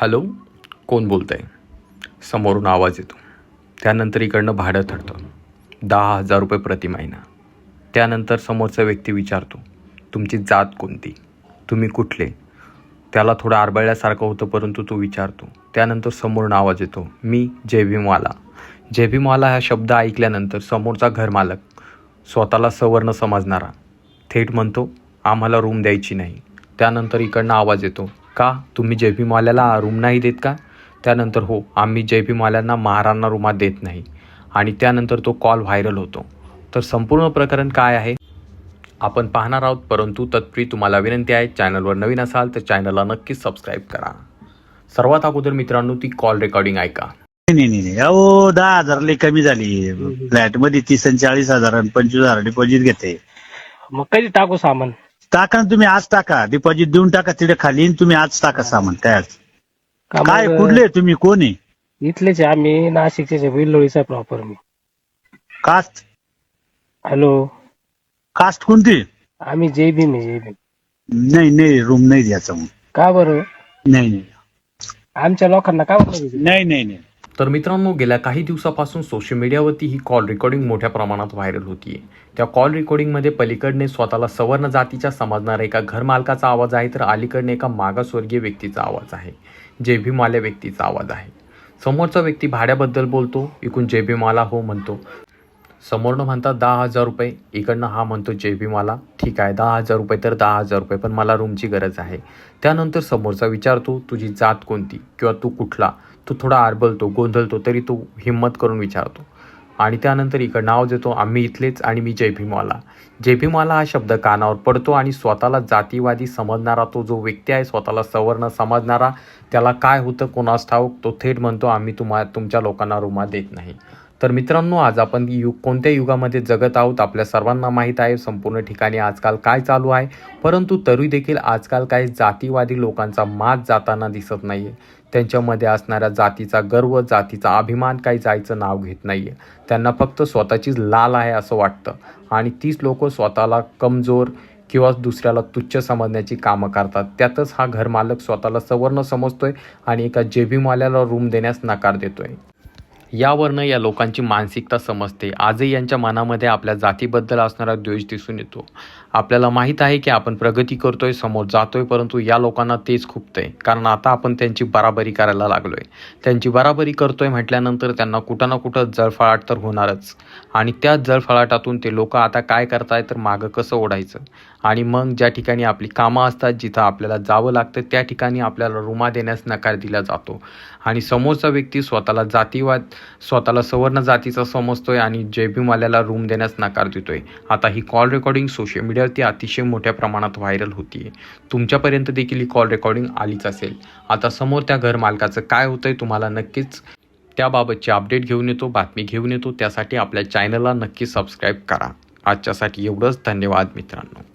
Hello कोण बोलत आहे समोरून आवाज येतो. त्यानंतर इकडनं भाडं ठरतं. दहा हजार रुपये प्रति महिना. त्यानंतर समोरचा व्यक्ती विचारतो तुमची जात कोणती? तुम्ही कुठले? त्याला थोडं आरबळल्यासारखं होतं परंतु तो विचारतो. त्यानंतर समोरून आवाज येतो मी जेबीमाला. जेबीमाला हा शब्द ऐकल्यानंतर समोरचा घरमालक स्वतःला सवर्ण समजणारा थेट म्हणतो आम्हाला रूम द्यायची नाही. त्यानंतर इकडनं आवाज येतो का? तुम्ही जयभीमवाल्याला रूम नाही देत का? त्यानंतर हो आम्ही जयभीमवाल्यांना महारांना रूमात देत नाही. आणि त्यानंतर तो कॉल व्हायरल होतो. तर संपूर्ण प्रकरण काय आहे? आपण पाहणार आहोत परंतु तत्पूर्वी तुम्हाला विनंती आहे चॅनलवर नवीन असाल तर चॅनलला नक्कीच सबस्क्राईब करा. सर्वात अगोदर मित्रांनो ती कॉल रेकॉर्डिंग ऐका. नाही नाही नाही अहो दहा हजार लई कमी झाली. फ्लॅटमध्ये तीस आणि चाळीस हजार आणि पंचवीस हजार डिपॉझिट घेते. मग कधी टाकू सामान? टाका ना तुम्ही आज टाका. डिपॉझिट देऊन टाका तिथे खाली आणि तुम्ही आज टाका सामान काय का काय मग कुठले तुम्ही कोण आहे? इथलेच आहे आम्ही नाशिकचे विल्लोळीचा प्रॉपर मी. कास्ट? हॅलो? कास्ट कोणती? आम्ही जय भीम आहे जय भीम नाही नाही रूम नाही द्यायचा मग का बरं? नाही नाही. आमच्या लोकांना का बरं? नाही नाही नाही. तर मित्रांनो गेल्या काही दिवसापासून सोशल मीडियावरती ही कॉल रेकॉर्डिंग मोठ्या प्रमाणात व्हायरल होतीये. त्या कॉल रेकॉर्डिंगमध्ये पलीकडने स्वतःला सवर्ण जातीच्या समजणाऱ्या एका घरमालकाचा आवाज आहे तर अलीकडने एका मागासवर्गीय व्यक्तीचा आवाज आहे जेभीमाल्या व्यक्तीचा आवाज आहे. समोरचा व्यक्ती भाड्याबद्दल बोलतो इकून जेभीमाला हो म्हणतो समोरनं म्हणतात दहा हजार रुपये. इकडनं हा म्हणतो जेबीमाला ठीक आहे दहा हजार रुपये तर दहा हजार रुपये पण मला रूमची गरज आहे. त्यानंतर समोरचा विचारतो तुझी जात कोणती? किंवा तू कुठला? तू थोडा आरबलतो गोंधळतो तरी तो हिंमत करून विचारतो. आणि त्यानंतर इकडं नाव देतो आम्ही इथलेच आणि मी जयभीमाला जयभीमाला हा शब्द कानावर पडतो आणि स्वतःला जातीवादी समजणारा तो जो व्यक्ती आहे स्वतःला सवर्ण समजणारा त्याला काय होतं कोणास ठाऊक तो थेट म्हणतो आम्ही तुम्हा तुमच्या लोकांना रुमा देत नाही. तर मित्रांनो आज आपण युग कोणत्या युगामध्ये जगत आहोत आपल्या सर्वांना माहीत आहे संपूर्ण ठिकाणी आजकाल काय चालू आहे. परंतु तरी देखील आजकाल काही जातीवादी लोकांचा मात जाताना दिसत नाही आहे त्यांच्यामध्ये असणाऱ्या जातीचा गर्व जातीचा अभिमान काही जायचं नाव घेत नाही आहे त्यांना फक्त स्वतःचीच लाल आहे असं वाटतं. आणि तीच लोक स्वतःला कमजोर किंवा दुसऱ्याला तुच्छ समजण्याची कामं करतात. त्यातच हा घरमालक स्वतःला सवर्ण समजतोय आणि एका जेबीमाल्याला रूम देण्यास नकार देतोय. यावरनं या लोकांची मानसिकता समजते. आजही यांच्या मनामध्ये आपल्या जातीबद्दल असणारा द्वेष दिसून येतो. आपल्याला माहीत आहे की आपण प्रगती करतोय समोर जातोय परंतु या लोकांना तेच खुपतंय. कारण आता आपण त्यांची बराबरी करायला लागलोय. त्यांची बराबरी करतोय म्हटल्यानंतर त्यांना कुठं ना कुठं जळफळाट तर होणारच. आणि त्या जळफळाटातून ते लोक आता काय करताय तर मागं कसं ओढायचं? आणि मग ज्या ठिकाणी आपली कामं असतात जिथं आपल्याला जावं लागतं त्या ठिकाणी आपल्याला रुमा देण्यास नकार दिला जातो. आणि समोरचा व्यक्ती स्वतःला जातीवाद स्वतःला सवर्ण जातीचा समजतोय आणि जेबीमाल्याला रूम देण्यास नकार देतोय. आता ही call recording social media media अतिशय मोठ्या प्रमाणात व्हायरल होतीये तुमच्यापर्यंत देखील ही कॉल रेकॉर्डिंग आलीच असेल. आता समोर त्या घर मालकाचं काय होतंय तुम्हाला नक्कीच त्याबाबतची अपडेट घेऊन येतो बातमी घेऊन येतो. त्यासाठी आपल्या चॅनलला नक्की सबस्क्राईब करा. आजच्यासाठी एवढंच. धन्यवाद मित्रांनो.